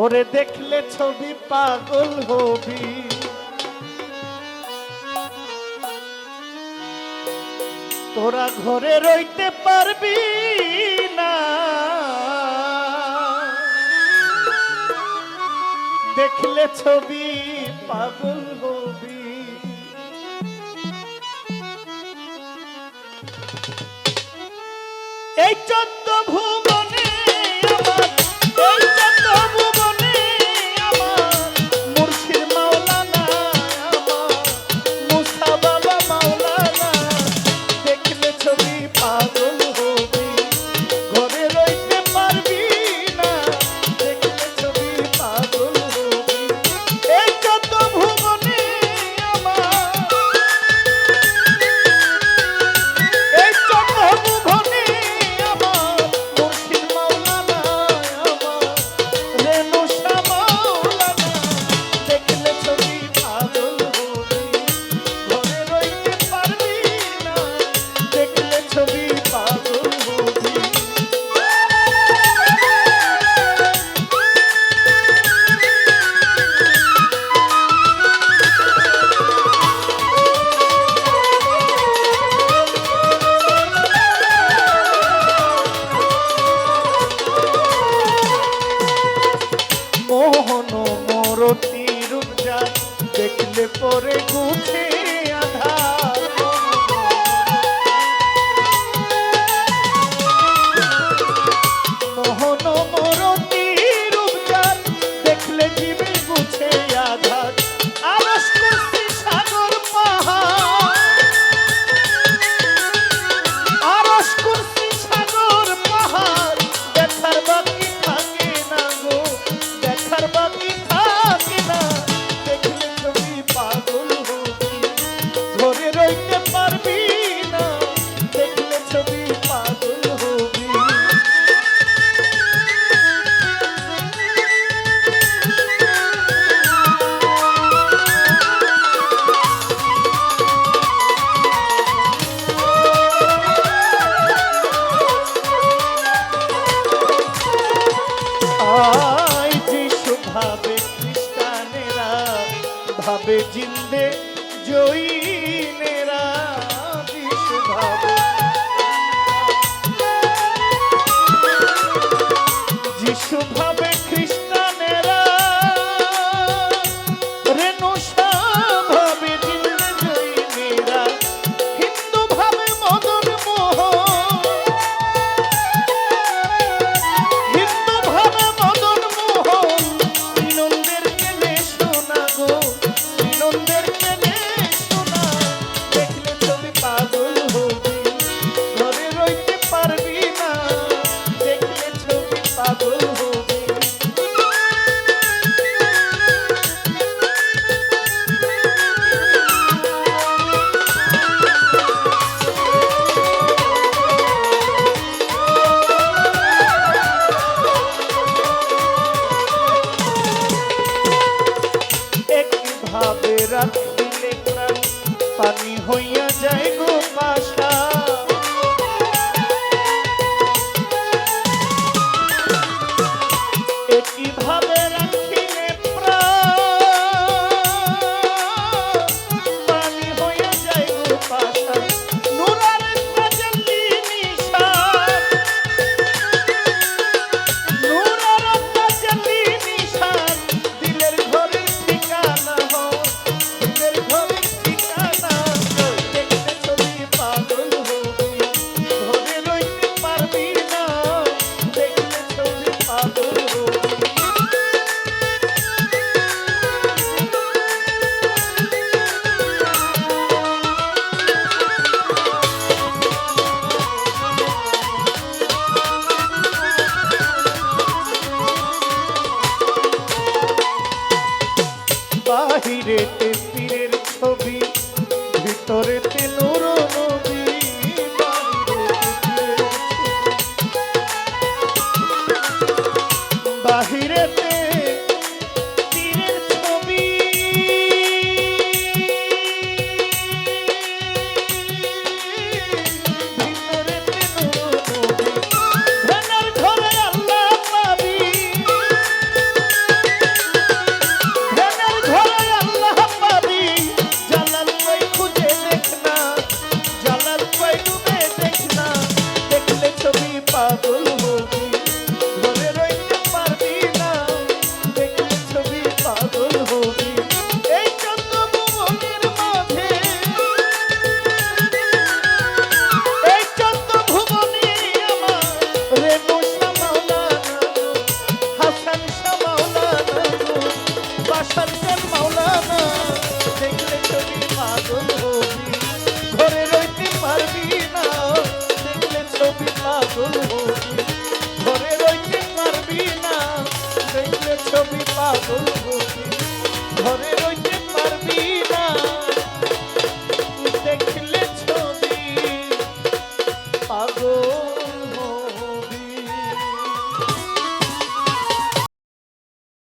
ওরে দেখলে ছবি পাগল হবি। তোরা ঘরে রইতে পারবি না। দেখলে ছবি পাগল হবি। এই চন্দ্র ভূমি করে ঘুমে ভাবে জিন্দে জয়ী নেরা ভাবে। পানি হইয়া যায় গো। বাহিরে পীরের ছবি ভিতরে তেলো